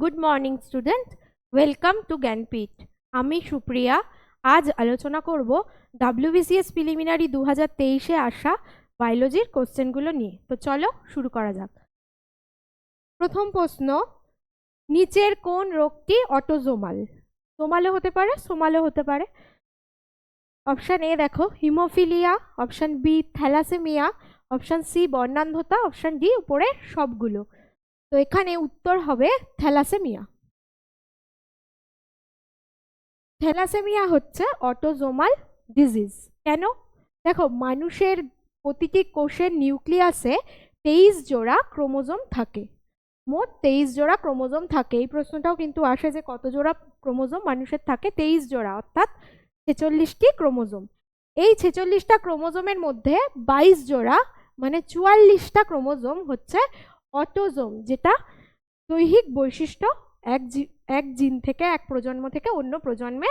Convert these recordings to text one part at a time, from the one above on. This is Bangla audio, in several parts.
Good morning student welcome to Gyanpeeth আমি সুপ্রিয়া। আজ আলোচনা করব ডাব্লিউবিসিএস প্রিলিমিনারি দু হাজার তেইশে আসা বায়োলজির কোশ্চেনগুলো নিয়ে। তো চলো শুরু করা যাক। প্রথম প্রশ্ন, নিচের কোন রোগটি অটোজোমাল সোমালও হতে পারে সোমালও হতে পারে। অপশান এ দেখো haemophilia option B thalassaemia option C বর্ণান্ধতা, option D উপরে সবগুলো। তো এখানে উত্তর হবে থ্যালাসেমিয়া। থ্যালাসেমিয়া হচ্ছে অটোজোমাল ডিজিজ। কেন? দেখো, মানুষের প্রতিটি কোষের নিউক্লিয়াসে তেইশ জোড়া ক্রোমোজোম থাকে। মোট তেইশ জোড়া ক্রোমোজোম থাকে। এই প্রশ্নটাও কিন্তু আসে যে কত জোড়া ক্রোমোজোম মানুষের থাকে? তেইশ জোড়া, অর্থাৎ ছেচল্লিশটি ক্রোমোজোম। এই ছেচল্লিশটা ক্রোমোজোমের মধ্যে বাইশ জোড়া মানে চুয়াল্লিশটা ক্রোমোজোম হচ্ছে অটোজোম, যেটা দৈহিক বৈশিষ্ট্য এক এক জিন থেকে এক প্রজন্ম থেকে অন্য প্রজন্মে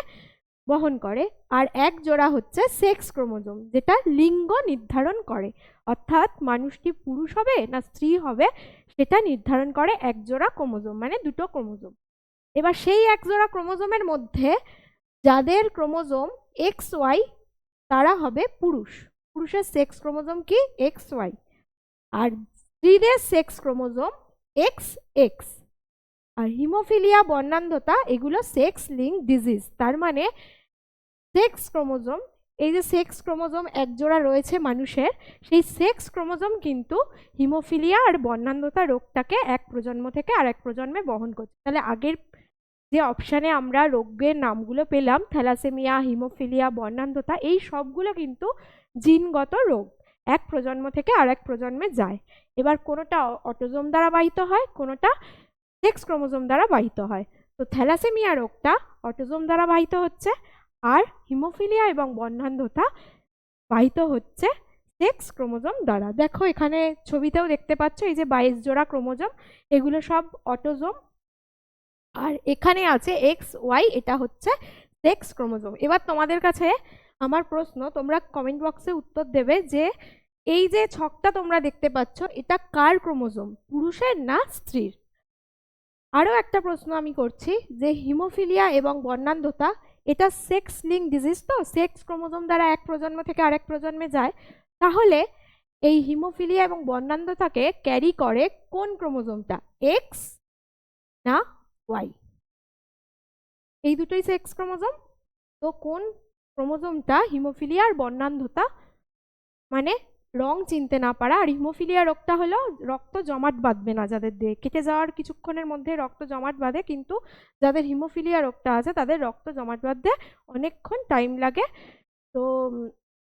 বহন করে। আর এক জোড়া হচ্ছে সেক্স ক্রোমোজোম, যেটা লিঙ্গ নির্ধারণ করে। অর্থাৎ মানুষটি পুরুষ হবে না স্ত্রী হবে, সেটা নির্ধারণ করে এক জোড়া ক্রোমোজোম মানে দুটো ক্রোমোজোম। এবার সেই এক জোড়া ক্রোমোজোমের মধ্যে যাদের ক্রোমোজোম এক্স ওয়াই, তারা হবে পুরুষ। পুরুষের সেক্স ক্রোমোজোম কি? X Y. আর স্ত্রীদের সেক্স ক্রোমোজোম এক্স এক্স আর হিমোফিলিয়া বর্ণান্ধতা, এগুলো সেক্স লিঙ্ক ডিজিজ তার মানে সেক্স ক্রোমোজোম এই যে সেক্স ক্রোমোজোম একজোড়া রয়েছে মানুষের, সেই সেক্স ক্রোমোজোম কিন্তু হিমোফিলিয়া আর বর্ণান্ধতা রোগটাকে এক প্রজন্ম থেকে আর এক প্রজন্মে বহন করছে। তাহলে আগের যে অপশানে আমরা রোগের নামগুলো পেলাম, থ্যালাসেমিয়া হিমোফিলিয়া বর্ণান্ধতা, এই সবগুলো কিন্তু জিনগত রোগ। এক প্রজন্ম থেকে আর এক প্রজন্মে যায়। এবার কোনোটা অটোজোম দ্বারা বাহিত হয়, কোনোটা সেক্স ক্রোমোজোম দ্বারা বাহিত হয়। তো থ্যালাসেমিয়া রোগটা অটোজোম দ্বারা বাহিত হচ্ছে আর হিমোফিলিয়া এবং বন্ধান্ধতা বাহিত হচ্ছে সেক্স ক্রোমোজোম দ্বারা। দেখো এখানে ছবিতেও দেখতে পাচ্ছ, এই যে বাইশ জোড়া ক্রোমোজোম, এগুলো সব অটোজোম। আর এখানে আছে এক্স ওয়াই এটা হচ্ছে সেক্স ক্রোমোজোম। এবার তোমাদের কাছে আমার প্রশ্ন, তোমরা কমেন্ট বক্সে উত্তর দেবে যে এই যে ছকটা তোমরা দেখতে পাচ্ছ, এটা কার ক্রোমোজোম? পুরুষের না স্ত্রীর? আরও একটা প্রশ্ন আমি করছি যে হিমোফিলিয়া এবং বর্ণান্ধতা, এটা সেক্স লিঙ্ক ডিজিজ তো? সেক্স ক্রোমোজোম দ্বারা এক প্রজন্ম থেকে আরেক প্রজন্মে যায়। তাহলে এই হিমোফিলিয়া এবং বর্ণান্ধতাকে ক্যারি করে কোন ক্রোমোজোমটা? এক্স না ওয়াই? এই দুটোই সেক্স ক্রোমোজোম? তো কোন ক্রোমোজোমটা হিমোফিলিয়া আর বর্ণান্ধতা? মানে রং চিনতে না পারা আর হিমোফিলিয়া রোগটা হলো রক্ত জমাট বাঁধবে না যাদের দেহে কেটে যাওয়ার কিছুক্ষণের মধ্যে রক্ত জমাট বাঁধে, কিন্তু যাদের হিমোফিলিয়া রোগটা আছে তাদের রক্ত জমাট বাঁধতে অনেকক্ষণ টাইম লাগে। তো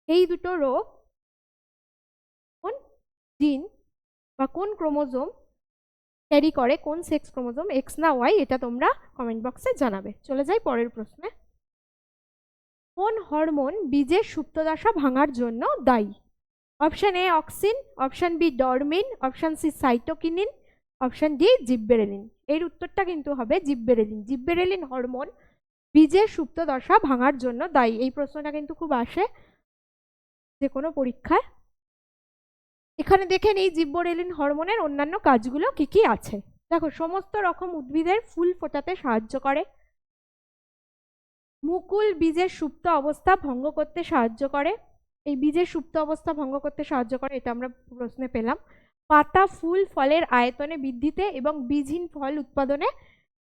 এই দুটো রোগ কোন জিন বা কোন ক্রোমোজোম ক্যারি করে, কোন সেক্স ক্রোমোজোম এক্স না ওয়াই এটা তোমরা কমেন্ট বক্সে জানাবে। চলে যাই পরের প্রশ্নে। কোন হরমোন বীজের সুপ্তদশা ভাঙার জন্য দায়ী? Option A auxin option B dormin option C cytokinin option D gibberellin এর উত্তরটা কিন্তু হবে জিব্বেরেলিন জিব্বেরেলিন হরমোন বীজের সুপ্ত দশা ভাঙার জন্য দায়ী। এই প্রশ্নটা কিন্তু খুব আসে যে কোনো পরীক্ষায়। এখানে দেখেন এই জিব্বোরেলিন হরমোনের অন্যান্য কাজগুলো কি কি আছে। দেখো, সমস্ত রকম উদ্ভিদের ফুল ফোটাতে সাহায্য করে। মুকুল বীজের সুপ্ত অবস্থা ভঙ্গ করতে সাহায্য করে। এই বীজের সুপ্ত অবস্থা ভঙ্গ করতে সাহায্য করে, এটা আমরা প্রশ্নে পেলাম। পাতা, ফুল, ফলের আয়তনে বৃদ্ধিতে এবং বীজহীন ফল উৎপাদনে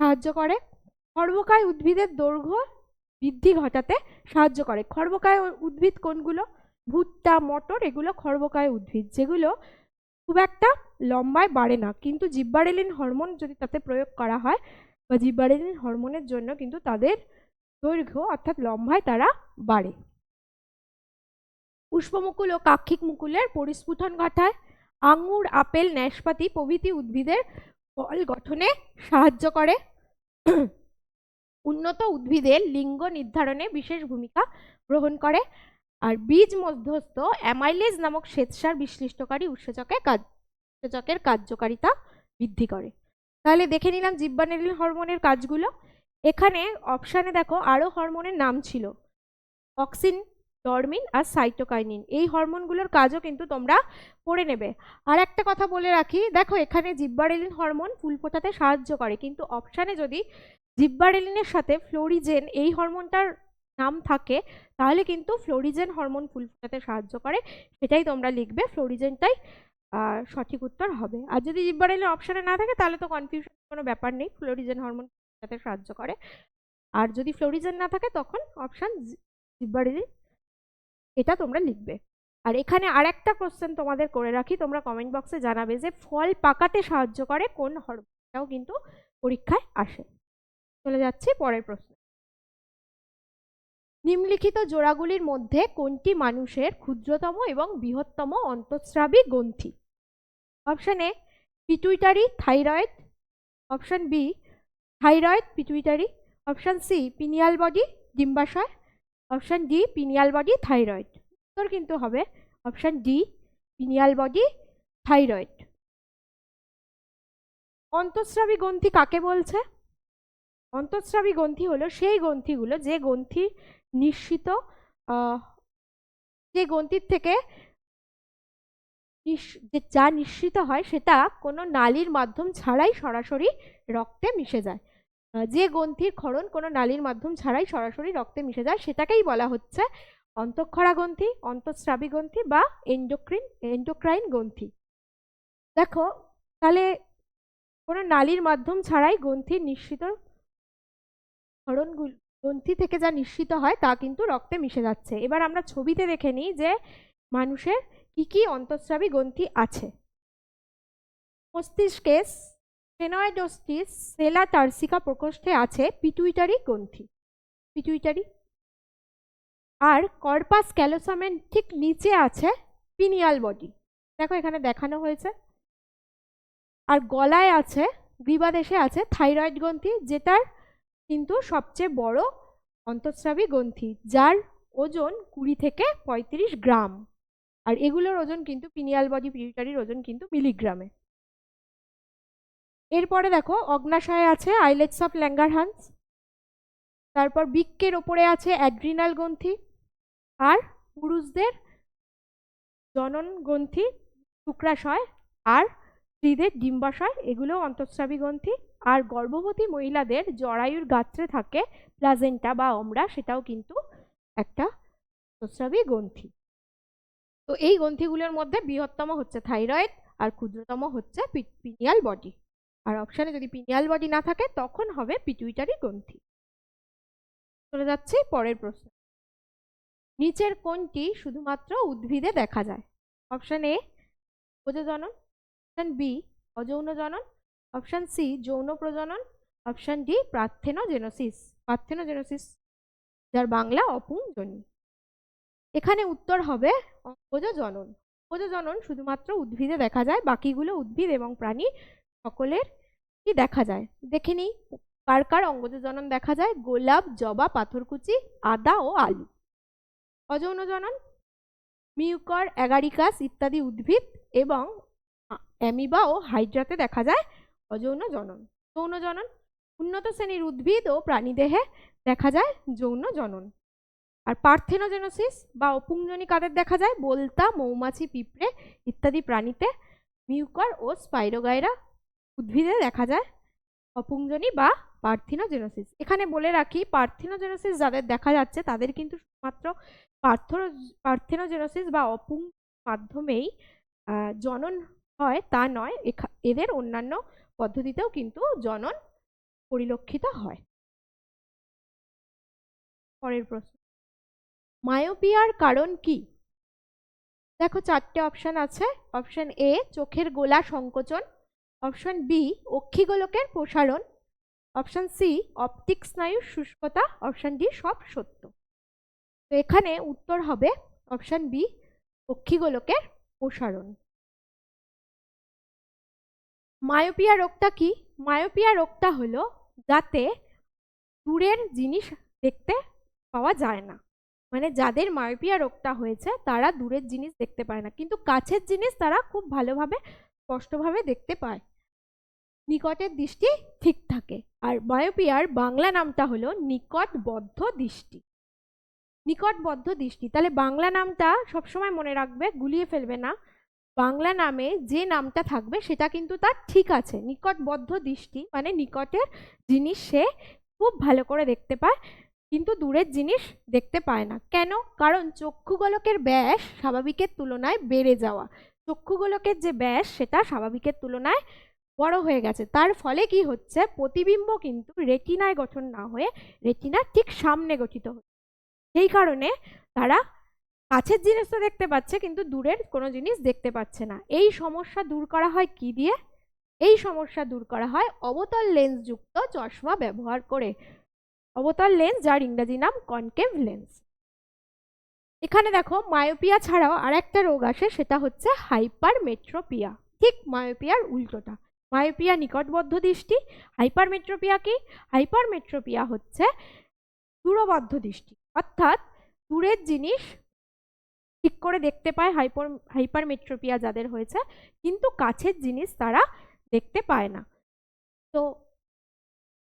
সাহায্য করে। খর্বকায় উদ্ভিদের দৈর্ঘ্য বৃদ্ধি ঘটাতে সাহায্য করে। খর্বকায় উদ্ভিদ কোনগুলো? ভুট্টা, মটর, এগুলো খর্বকায় উদ্ভিদ, যেগুলো খুব একটা লম্বায় বাড়ে না। কিন্তু জিব্বারেলিন হরমোন যদি তাতে প্রয়োগ করা হয়, বা জিব্বারেলিন হরমোনের জন্য কিন্তু তাদের দৈর্ঘ্য অর্থাৎ লম্বায় তারা বাড়ে। পুষ্পমুকুল ও কাক্ষিক মুকুলের পরিস্ফুটন ঘটায়। আঙুর, আপেল ন্যাশপাতি প্রভৃতি উদ্ভিদের ফল গঠনে সাহায্য করে। উন্নত উদ্ভিদের লিঙ্গ নির্ধারণে বিশেষ ভূমিকা গ্রহণ করে। আর বীজ মধ্যস্থ অ্যামাইলেজ নামক শ্বেতসার বিশ্লিষ্টকারী উৎসেচকের কাজ, উৎসেচকের কার্যকারিতা বৃদ্ধি করে। তাহলে দেখে নিলাম জিব্বানেলিন হরমোনের কাজগুলো। এখানে অপশানে দেখো আরও হরমোনের নাম ছিল। অক্সিন ডরমিন আর সাইটোকাইনিন। এই হরমোনগুলোর কাজও কিন্তু তোমরা পড়ে নেবে। আর একটা কথা বলে রাখি, দেখো এখানে জিব্বারেলিন হরমোন ফুল ফোটাতে সাহায্য করে, কিন্তু অপশানে যদি জিব্বারেলিনের সাথে ফ্লোরিজেন এই হরমোনটার নাম থাকে, তাহলে কিন্তু ফ্লোরিজেন হরমোন ফুল ফোটাতে সাহায্য করে। সেটাই তোমরা লিখবে, ফ্লোরিজেনটাই সঠিক উত্তর হবে। আর যদি জিব্বারেলিন অপশানে না থাকে, তাহলে তো কনফিউশন কোনো ব্যাপার নেই, ফ্লোরিজেন হরমোন ফোটাতে সাহায্য করে। আর যদি ফ্লোরিজেন না থাকে, তখন অপশান জিব্বারেলিন এটা তোমরা লিখবে। আর এখানে আর একটা কোশ্চেন তোমাদের করে রাখি, তোমরা কমেন্ট বক্সে জানাবে যে ফল পাকাতে সাহায্য করে কোন হরমোনটাও কিন্তু পরীক্ষায় আসে। চলে যাচ্ছি পরের প্রশ্ন। নিম্নলিখিত জোড়াগুলির মধ্যে কোনটি মানুষের ক্ষুদ্রতম এবং বৃহত্তম অন্তঃস্রাবী গ্রন্থি? Option A pituitary thyroid option B thyroid pituitary option C pineal body ডিম্বাশয়। Option D pineal body thyroid. উত্তর কিন্তু হবে option D pineal body thyroid. অন্তঃস্রাবী গ্রন্থি কাকে বলছে? অন্তঃস্রাবী গ্রন্থি হলো সেই গ্রন্থিগুলো যে গ্রন্থি নিশ্চিত আহ, যে গ্রন্থির থেকে যে নিশ্চিত হয় সেটা কোনো নালীর মাধ্যম ছাড়াই সরাসরি রক্তে মিশে যায়। যে গ্রন্থির ক্ষরণ কোনো নালীর মাধ্যম ছাড়াই সরাসরি রক্তে মিশে যায়, সেটাকেই বলা হচ্ছে অন্তঃক্ষরা গ্রন্থি, অন্তঃস্রাবী গ্রন্থি বা এন্ডোক্রিন এন্ডোক্রাইন গ্রন্থি। দেখো, তাহলে কোনো নালীর মাধ্যম ছাড়াই গ্রন্থির নিশ্চিত ক্ষরণগুলো গ্রন্থি থেকে যা নিশ্চিত হয় তা কিন্তু রক্তে মিশে যাচ্ছে। এবার আমরা ছবিতে দেখে নিই যে মানুষের কি কি অন্তঃস্রাবী গ্রন্থি আছে। মস্তিষ্কে স্টেনয়েডোস্টিস সেলা টার্সিকা প্রকোষ্ঠে আছে পিটুইটারি গ্রন্থি। পিটুইটারি? আর কর্পাস ক্যালোসামের ঠিক নিচে আছে পিনিয়াল বডি। দেখো এখানে দেখানো হয়েছে। আর গলায় আছে, গ্রীবাদেশে আছে থাইরয়েড গ্রন্থি, যেটার কিন্তু সবচেয়ে বড় অন্তঃস্রাবী গ্রন্থি, যার ওজন কুড়ি থেকে পঁয়ত্রিশ গ্রাম। আর এগুলোর ওজন কিন্তু পিনিয়াল বডি পিউটারির ওজন কিন্তু মিলিগ্রামে। এরপরে দেখো, অগ্নাশয়ে আছে আইলেটস অফ ল্যাঙ্গারহান্স, তারপর বৃক্কের ওপরে আছে অ্যাড্রিনাল গ্রন্থি, আর পুরুষদের জনন গ্রন্থি, শুক্রাশয়, আর স্ত্রীদের ডিম্বাশয় এগুলো অন্তঃস্রাবী গ্রন্থি, আর গর্ভবতী মহিলাদের জরায়ুর গাত্রে থাকে প্লাজেন্টা বা অমরা, সেটাও কিন্তু একটা অন্তঃস্রাবী গ্রন্থি। তো এই গ্রন্থিগুলোর মধ্যে বৃহত্তম হচ্ছে থাইরয়েড, আর ক্ষুদ্রতম হচ্ছে পিনিয়াল বডি। আর অপশানে যদি পিনিয়াল বডি না থাকে, তখন হবে পিটুইটারি গ্রন্থি। চলে যাচ্ছি পরের প্রশ্ন। নিচের কোনটি শুধুমাত্র উদ্ভিদে দেখা যায়। অপশান এ প্রজনন অপশান বি অযৌন জনন। অপশান সি যৌন প্রজনন। অপশান ডি প্রার্থেনোজেনোসিস প্রার্থেনোজেনোসিস যার বাংলা অপুংজনী এখানে উত্তর হবে অঙ্গজ জনন অঙ্গজ জনন শুধুমাত্র উদ্ভিদে দেখা যায়, বাকিগুলো উদ্ভিদ এবং প্রাণী সকলের কি দেখা যায়? দেখে নিই। কার কার অঙ্গজ জনন দেখা যায়? গোলাপ, জবা, পাথরকুচি, আদা ও আলু। অযৌন জনন, মিউকর, অ্যাগারিকাস ইত্যাদি উদ্ভিদ এবং অ্যামিবা ও হাইড্রাতে দেখা যায় অযৌন জনন। যৌন জনন, উন্নত শ্রেণির উদ্ভিদ ও প্রাণীদেহে দেখা যায় যৌন জনন। আর পার্থেনোজেনোসিস বা অপুংজনী কাদের দেখা যায়? বলতা, মৌমাছি, পিঁপড়ে ইত্যাদি প্রাণীতে মিউকর ও স্পাইরোগাইরা উদ্ভিদে দেখা যায় অপুংজনী বা পার্থিনোজেনোসিস। এখানে বলে রাখি, পার্থিনোজেনোসিস যাদের দেখা যাচ্ছে, তাদের কিন্তু শুধুমাত্র পার্থনো পার্থেনোজেনোসিস বা অপুং মাধ্যমেই জনন হয়, তা নয় এদের অন্যান্য পদ্ধতিতেও কিন্তু জনন পরিলক্ষিত হয়। পরের প্রশ্ন। মায়োপিয়ার কারণ কি? দেখো, চারটে অপশন আছে। অপশন এ, চোখের গোলা সংকোচন অপশন বি, অক্ষিগোলকের প্রসারণ। অপশন সি, অপটিক স্নায়ুর শুষ্কতা। অপশন ডি, সব সত্য। তো এখানে উত্তর হবে অপশন বি, অক্ষিগোলকের প্রসারণ। মায়োপিয়া রোগটা কি? মায়োপিয়া রোগটা হলো যাতে দূরের জিনিস দেখতে পাওয়া যায় না। মানে যাদের মায়োপিয়া রোগটা হয়েছে, তারা দূরের জিনিস দেখতে পায় না। কিন্তু কাছের জিনিস তারা খুব ভালোভাবে, স্পষ্টভাবে দেখতে পায়। নিকটের দৃষ্টি ঠিক থাকে। আর মায়োপিয়ার বাংলা নামটা হলো নিকটবদ্ধ দৃষ্টি। নিকটবদ্ধ দৃষ্টি। তাহলে বাংলা নামটা সবসময় মনে রাখবে, গুলিয়ে ফেলবে না। বাংলা নামে যে নামটা থাকবে, সেটা কিন্তু তার ঠিক আছে। নিকটবদ্ধ দৃষ্টি মানে নিকটের জিনিস সে খুব ভালো করে দেখতে পায়, কিন্তু দূরের জিনিস দেখতে পায় না। কেন? কারণ চক্ষুগোলকের ব্যাস স্বাভাবিকের তুলনায় বেড়ে যাওয়া। চক্ষুগোলকের যে ব্যাস, সেটা স্বাভাবিকের তুলনায় বড় হয়ে গেছে। তার ফলে কি হচ্ছে? প্রতিবিম্ব কিন্তু রেটিনায় গঠন না হয়ে রেটিনার ঠিক সামনে গঠিত হচ্ছে। সেই কারণে তারা কাছের জিনিস তো দেখতে পাচ্ছে কিন্তু দূরের কোনো জিনিস দেখতে পাচ্ছে না। এই সমস্যা দূর করা হয় কি দিয়ে? এই সমস্যা দূর করা হয় অবতল লেন্স যুক্ত চশমা ব্যবহার করে। অবতল লেন্স যার ইংরেজি নাম কনকেভ লেন্স এখানে দেখো মায়োপিয়া ছাড়াও আর একটা রোগ আসে, সেটা হচ্ছে হাইপার মেট্রোপিয়া ঠিক মায়োপিয়ার উল্টোটা। মায়োপিয়া নিকটবদ্ধ দৃষ্টি হাইপারমেট্রোপিয়া কি হাইপারমেট্রোপিয়া হচ্ছে দূরবদ্ধ দৃষ্টি অর্থাৎ দূরের জিনিস ঠিক করে দেখতে পায় হাইপার, হাইপারমেট্রোপিয়া যাদের হয়েছে, কিন্তু কাছের জিনিস তারা দেখতে পায় না। তো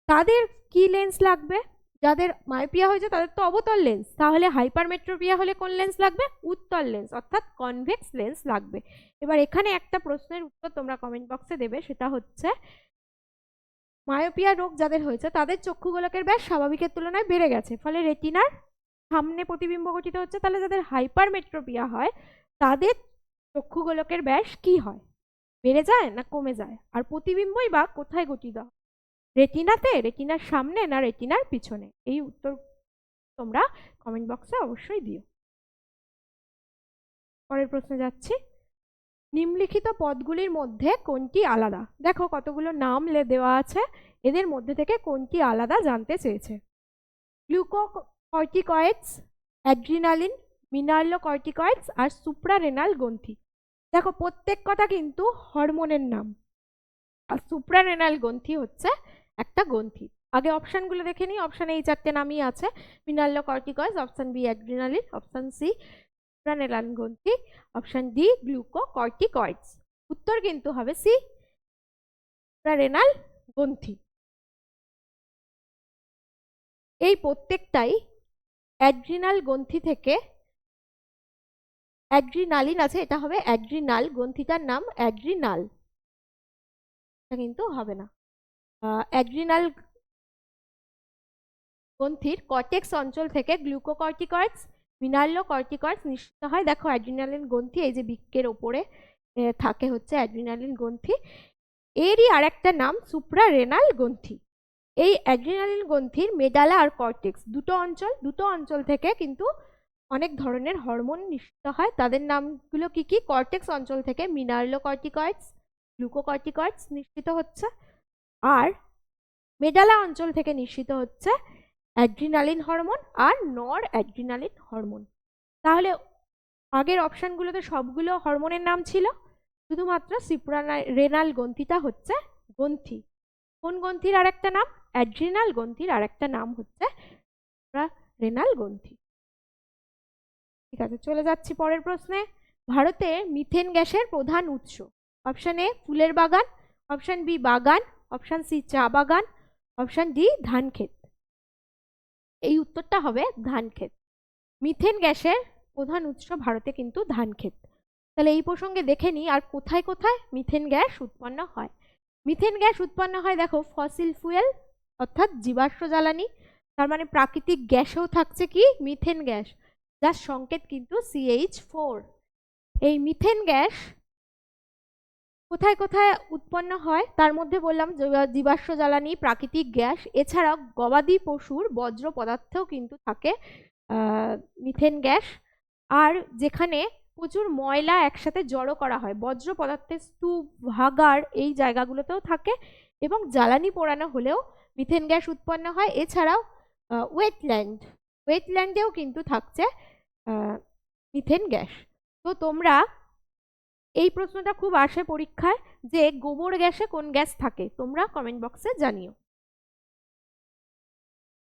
তাদের কি লেন্স লাগবে? যাদের মায়োপিয়া হয়েছে, তাদের তো অবতল লেন্স তাহলে হাইপার মেট্রোপিয়া হলে কোন লেন্স লাগবে? উত্তল লেন্স অর্থাৎ কনভেক্স লেন্স লাগবে। এবার এখানে একটা প্রশ্নের উত্তর তোমরা কমেন্ট বক্সে দেবে, সেটা হচ্ছে, মায়োপিয়া রোগ যাদের হয়েছে, তাদের চক্ষু গোলকের ব্যাস স্বাভাবিকের তুলনায় বেড়ে গেছে। ফলে রেটিনার সামনে প্রতিবিম্ব গঠিত হচ্ছে, তাহলে যাদের হাইপার মেট্রোপিয়া হয়, তাদের চক্ষু গোলকের ব্যাস কি হয়? বেড়ে যায় না কমে যায়? আর প্রতিবিম্বই বা কোথায় গঠিত রেটিনাতে, রেটিনার সামনে না রেটিনার পিছনে? এই উত্তর তোমরা কমেন্ট বক্সে অবশ্যই দিও। পরের প্রশ্নে যাচ্ছি। নিম্নলিখিত পদগুলির মধ্যে কোনটি আলাদা? দেখো কতগুলো নাম দেওয়া আছে। এদের মধ্যে থেকে কোনটি আলাদা জানতে চেয়েছে? গ্লুকো গ্লুকোকর্টিকয়েডস, অ্যাড্রিনালিন মিনার্লোকর্টিকয়েডস আর সুপ্রারেনাল গ্রন্থি। দেখো প্রত্যেক কথা কিন্তু হরমোনের নাম। আর সুপ্রারেনাল গ্রন্থি হচ্ছে একটা গ্রন্থি। আগে অপশানগুলো দেখে নিই। অপশান এই চারটে নামই আছে। Mineralocorticoids option B adrenaline, option C suprarenal গ্রন্থি, অপশান ডি গ্লুকোকর্টিকয়েডস উত্তর কিন্তু হবে সি সুপ্রারেনাল গ্রন্থি। এই প্রত্যেকটাই অ্যাড্রিনাল গ্রন্থি থেকে অ্যাড্রিনালিন আছে, এটা হবে অ্যাড্রিনাল গ্রন্থিটার নাম অ্যাড্রিনাল। এটা কিন্তু হবে না। অ্যাড্রিনাল গ্রন্থির কর্টেক্স অঞ্চল থেকে গ্লুকোকর্টিকয়েডস মিনার্লো কর্টিকয়েডস নিশ্চিত হয়। দেখো অ্যাড্রিনালিন গ্রন্থি এই যে বৃক্কের ওপরে থাকে হচ্ছে অ্যাড্রিনালিন গ্রন্থি। এরই আর একটা নাম সুপ্রা রেনাল গ্রন্থি। এই অ্যাড্রিনালিন গ্রন্থির মেডালা আর কর্টেক্স দুটো অঞ্চল দুটো অঞ্চল থেকে কিন্তু অনেক ধরনের হরমোন নিশ্চিত হয়। তাদের নামগুলো কি কি? কর্টেক্স অঞ্চল থেকে মিনার্লো কর্টিকয়েডস গ্লুকোকর্টিকয়েডস নিশ্চিত হচ্ছে। আর মেডালা অঞ্চল থেকে নিশ্চিত হচ্ছে অ্যাড্রিনালিন হরমোন আর নর অ্যাড্রিনালিন হরমোন। তাহলে আগের অপশানগুলোতে সবগুলো হরমোনের নাম ছিল, শুধুমাত্র সিপ্রানা রেনাল গ্রন্থিটা হচ্ছে গ্রন্থি। কোন গ্রন্থির আরেকটা নাম? অ্যাড্রিনাল গ্রন্থির আরেকটা নাম হচ্ছে রেনাল গ্রন্থি। ঠিক আছে, চলে যাচ্ছি পরের প্রশ্নে। ভারতে মিথেন গ্যাসের প্রধান উৎস। অপশান এ, ফুলের বাগান, অপশান বি, বাগান অপশান সি চা বাগান। অপশান ডি ধান ক্ষেত। এই উত্তরটা হবে ধান ক্ষেত। মিথেন গ্যাসের প্রধান উৎস ভারতে কিন্তু ধান ক্ষেত। তাহলে এই প্রসঙ্গে দেখে নিই আর কোথায় কোথায় মিথেন গ্যাস উৎপন্ন হয়। মিথেন গ্যাস উৎপন্ন হয়, দেখো, ফসিল ফুয়েল, অর্থাৎ জীবাশ্ম জ্বালানি। তার মানে প্রাকৃতিক গ্যাসেও থাকছে কি? Methane gas. যার সংকেত কিন্তু সিএইচ ফোর এই মিথেন গ্যাস কোথায় কোথায় উৎপন্ন হয়? তার মধ্যে বললাম জীবাশ্ম জ্বালানি, প্রাকৃতিক গ্যাস, এছাড়াও গবাদি পশুর বজ্র পদার্থেও কিন্তু থাকে মিথেন গ্যাস। আর যেখানে প্রচুর ময়লা একসাথে জড়ো করা হয় বজ্র পদার্থের স্তূপ ভাগার এই জায়গাগুলোতেও থাকে এবং জ্বালানি পোড়ানো হলেও মিথেন গ্যাস উৎপন্ন হয়। এছাড়াও ওয়েটল্যান্ড, ওয়েটল্যান্ডেও কিন্তু থাকছে মিথেন গ্যাস। তো তোমরা এই প্রশ্নটা খুব আসে পরীক্ষায় যে গোবর গ্যাসে কোন গ্যাস থাকে, তোমরা কমেন্ট বক্সে জানিও।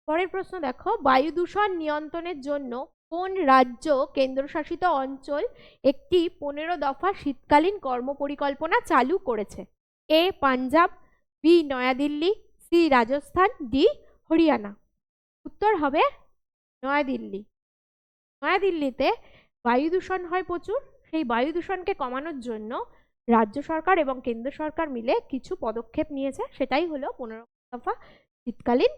পরের প্রশ্ন দেখো, বায়ু দূষণ নিয়ন্ত্রণের জন্য কোন রাজ্য কেন্দ্রশাসিত অঞ্চল একটি পনেরো দফা শীতকালীন কর্মপরিকল্পনা চালু করেছে? A Punjab, B New Delhi, C Rajasthan, D Haryana. উত্তর হবে নয়াদিল্লি। নয়াদিল্লিতে বায়ু দূষণ হয় প্রচুর। সেই বায়ু দূষণকে কমানোর জন্য রাজ্য সরকার এবং কেন্দ্র সরকার মিলে কিছু পদক্ষেপ নিয়েছে, সেটাই হলো পনেরো দফা শীতকালীন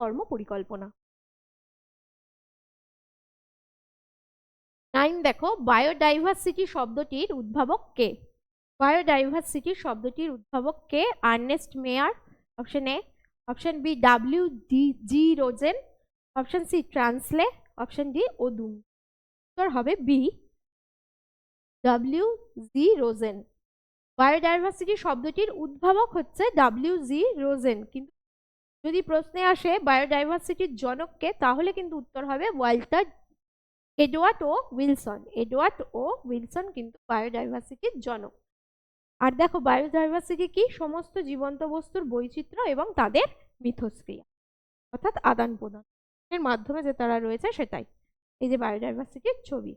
কর্ম পরিকল্পনা। নাইন, দেখো, বায়োডাইভার্সিটি শব্দটির উদ্ভাবক কে? বায়োডাইভার্সিটি শব্দটির উদ্ভাবক কে? Ernst Mayr, option A. Option B, W D, G Rosen. Option C, Tansley. Option D Odum উত্তর হবে B. W G Rosen biodiversity শব্দটির উদ্ভাবক হচ্ছে ডাব্লিউ জি রোজেন কিন্তু যদি প্রশ্নে আসে বায়োডাইভার্সিটির জনককে, তাহলে কিন্তু উত্তর হবে Walter Edward O Wilson. Edward O Wilson কিন্তু বায়োডাইভার্সিটির জনক। আর দেখো বায়োডাইভার্সিটি কি? সমস্ত জীবন্ত বস্তুর বৈচিত্র্য এবং তাদের মিথস্ক্রিয়া, অর্থাৎ আদান প্রদান এর মাধ্যমে যে তারা রয়েছে সেটাই। এই যে বায়োডাইভার্সিটির ছবি।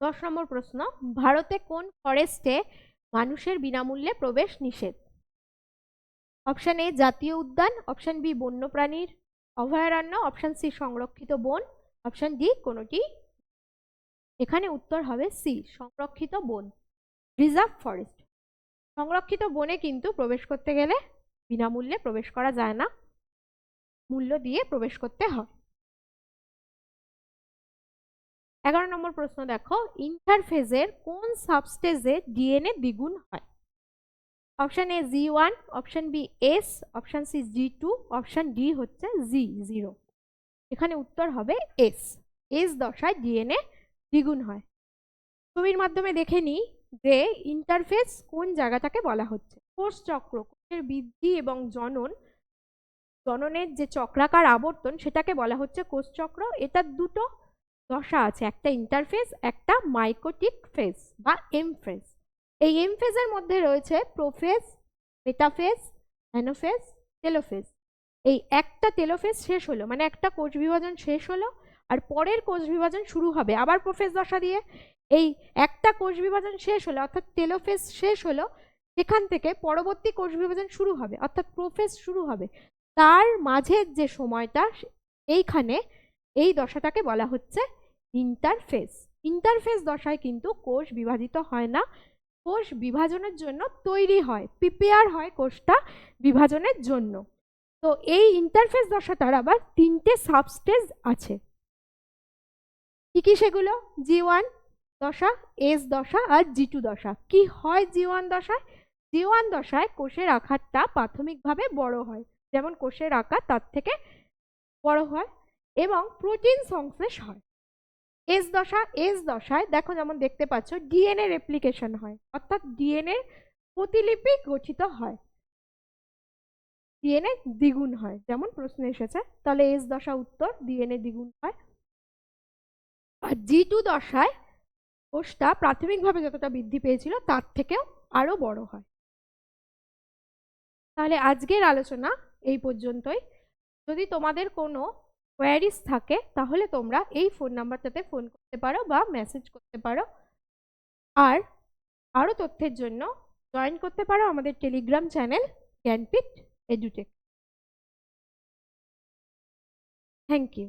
দশ নম্বর প্রশ্ন, ভারতে কোন ফরেস্টে মানুষের বিনামূল্যে প্রবেশ নিষেধ? অপশন এ, জাতীয় উদ্যান, অপশন বি, বন্যপ্রাণীর অভয়ারণ্য, অপশন সি, সংরক্ষিত বন, অপশন ডি, কোনোটি? এখানে উত্তর হবে সি সংরক্ষিত বন, রিজার্ভ ফরেস্ট। সংরক্ষিত বনে কিন্তু প্রবেশ করতে গেলে বিনামূল্যে প্রবেশ করা যায় না। মূল্য দিয়ে প্রবেশ করতে হয়। এগারো নম্বর প্রশ্ন দেখো ইন্টারফেজের কোন সাবস্টেজে ডিএনএ দ্বিগুণ হয়? Option A G one option B S option C G two option D হচ্ছে জি জিরো এখানে উত্তর হবে এস এস দশায় ডিএনএ দ্বিগুণ হয়। ছবির মাধ্যমে দেখে নিই যে ইন্টারফেস কোন জায়গাটাকে বলা হচ্ছে। কোষ চক্র, কোষের বৃদ্ধি এবং জনন, জননের যে চক্রাকার আবর্তন সেটাকে বলা হচ্ছে কোষ চক্র। এটার দুটো দশা আছে, একটা ইন্টারফেস একটা মাইকোটিক ফেজ বা এম ফেজ এই এম ফেজের মধ্যে রয়েছে প্রোফেজ মেটাফেজ অ্যানোফেজ টেলোফেজ এই একটা টেলোফেজ শেষ হলো মানে একটা কোষ বিভাজন শেষ হলো, আর পরের কোষ বিভাজন শুরু হবে আবার প্রোফেজ দশা দিয়ে। এই একটা কোষ বিভাজন শেষ হলো, অর্থাৎ টেলোফেজ শেষ হলো, সেখান থেকে পরবর্তী কোষ বিভাজন শুরু হবে, অর্থাৎ প্রোফেজ শুরু হবে। তার মাঝের যে সময়টা এইখানে এই দশাটাকে বলা হচ্ছে ইন্টারফেস ইন্টারফেস দশায় কিন্তু কোষ বিভাজিত হয় না। কোষ বিভাজনের জন্য তৈরি হয় প্রিপেয়ার হয় কোষটা বিভাজনের জন্য। তো এই ইন্টারফেস দশাটার আবার তিনটে সাবস্টেজ আছে। কি কি সেগুলো? জি ওয়ান দশা এস দশা আর জি টু দশা। কি হয় জি ওয়ান দশায়? জি ওয়ান দশায় কোষের আকারটা প্রাথমিকভাবে বড় হয়। যেমন কোষের আকার তার থেকে বড় হয় এবং প্রোটিন সংশ্লেষ হয়। এস দশা এস দশায় দেখো যেমন দেখতে পাচ্ছ ডিএনএ রেপ্লিকেশন হয়। অর্থাৎ ডিএনএ প্রতিলিপি গঠিত হয়। ডিএনএ দ্বিগুণ হয়, যেমন প্রশ্ন এসেছে। তাহলে এস দশা উত্তর ডিএনএ দ্বিগুণ হয়। আর জি টু দশায় কোষটা প্রাথমিকভাবে যতটা বৃদ্ধি পেয়েছিল, তার থেকেও আরও বড় হয়। তাহলে আজকের আলোচনা এই পর্যন্তই। যদি তোমাদের কোনো কোয়ারিজ থাকে, তাহলে তোমরা এই ফোন নাম্বারটাতে ফোন করতে পারো বা মেসেজ করতে পারো। আর আরও তথ্যের জন্য জয়েন করতে পারো আমাদের Telegram channel Gyanpeeth edutech thank you